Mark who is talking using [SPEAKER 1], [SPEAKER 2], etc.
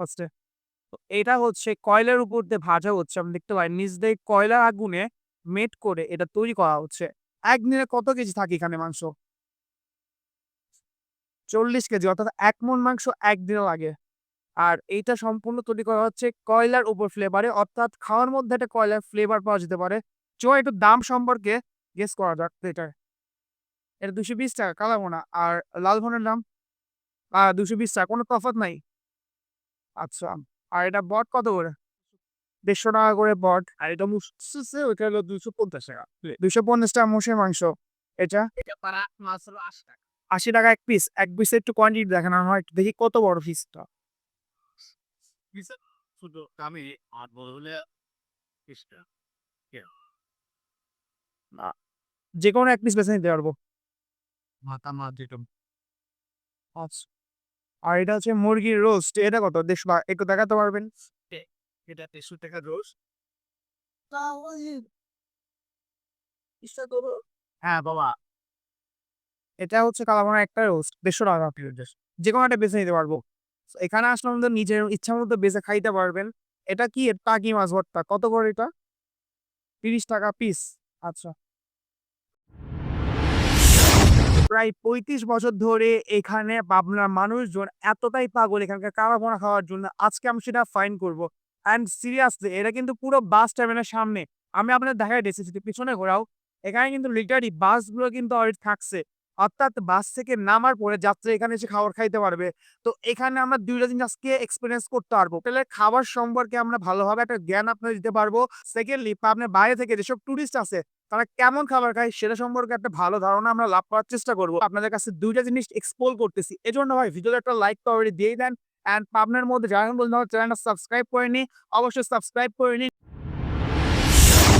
[SPEAKER 1] ফার্স্টে তো এটা হচ্ছে কয়লার উপর দিয়ে ভাজা হচ্ছে, আপনি দেখতে পাই নিচ দিয়ে কয়লার আগুনে মেট করে এটা তৈরি করা হচ্ছে। একদিনে কত কেজি থাকে এখানে মাংস? চল্লিশ কেজি, অর্থাৎ এক মন মাংস একদিনে লাগে। আর এইটা সম্পূর্ণ তৈরি করা হচ্ছে কয়লার উপর ফ্লেভারে অর্থাৎ খাওয়ার মধ্যে একটা কয়লার ফ্লেভার পাওয়া যেতে পারে। চো একটু দাম সম্পর্কে গেস করা যাক এটা। দুশো বিশ টাকা কালাবোনা আর লাল ভনের দাম দুশো বিশ টাকা, কোনো তফাৎ নাই। আচ্ছা আর এটা বট কত করে? দেড়শো টাকা করে বট। আর এটা মুসছে ওইটা হলো দুশো পঞ্চাশ টাকা দুশো পঞ্চাশ টাকা মোষের মাংস। এটা?
[SPEAKER 2] আশি টাকা।
[SPEAKER 1] এক পিস এক পিসে একটু কোয়ান্টিটি দেখানো হয় একটু দেখি কত বড় পিসটা
[SPEAKER 2] বড় হলে
[SPEAKER 1] যে কোনো এক পিস বেছে নিতে পারব।
[SPEAKER 2] মাথা মাছ যেটা।
[SPEAKER 1] আচ্ছা। আর এটা হচ্ছে মুরগির রোস্ট এটা কত? দেড়শো টাকা একটু দেখাতে পারবেন?
[SPEAKER 2] এটা দেড়শো টাকা রোজ হ্যাঁ বাবা।
[SPEAKER 1] এটা হচ্ছে কালামার একটা রোস্ট দেড়শো টাকা যে কোনো একটা বেছে নিতে পারব। এখানে আসলে আমাদের নিজের ইচ্ছা মতো বেছে খাইতে পারবেন। এটা কি? টাকি মাছ ভর্তা। কত করে এটা? তিরিশ টাকা পিস আচ্ছা। প্রায় পঁয়ত্রিশ বছর ধরে এখানে পাবনার মানুষজন এতটাই পাগল এখানকার কারাপোনা খাওয়ার জন্য, আজকে আমি সেটা ফাইন করব। অ্যান্ড সিরিয়াসলি এটা কিন্তু পুরো বাস টার্মিনাল সামনে। আমি আপনাদের দেখাই দিয়েছি যদি পিছনে ঘোরাও, এখানে কিন্তু লিটারি বাসগুলো কিন্তু অলরেডি থাকছে। অর্থাৎ বাস থেকে নামার পরে যাত্রী এখানে এসে খাবার খাইতে পারবে। তো এখানে আমরা দুইটা জিনিস আজকে এক্সপিরিয়েন্স করতে পারব। হোটেলের খাবার সম্পর্কে আমরা ভালোভাবে একটা জ্ঞান আপনার দিতে পারব। সেকেন্ডলি আপনার বাইরে থেকে যেসব টুরিস্ট আছে তারা কেমন খাবার খায় সেটা সম্পর্কে একটা ভালো ধারণা আমরা লাভ করার চেষ্টা করব। আপনাদের কাছে দুইটা জিনিস এক্সপ্লোর করতেছি। এজন্য ভাই, ভিডিওতে একটা লাইক তো অলরেডি দিয়ে দেন। অ্যান্ড পাবনার মধ্যে যারা বলতে চ্যানেলটা সাবস্ক্রাইব করে নি অবশ্যই সাবস্ক্রাইব করে নিন।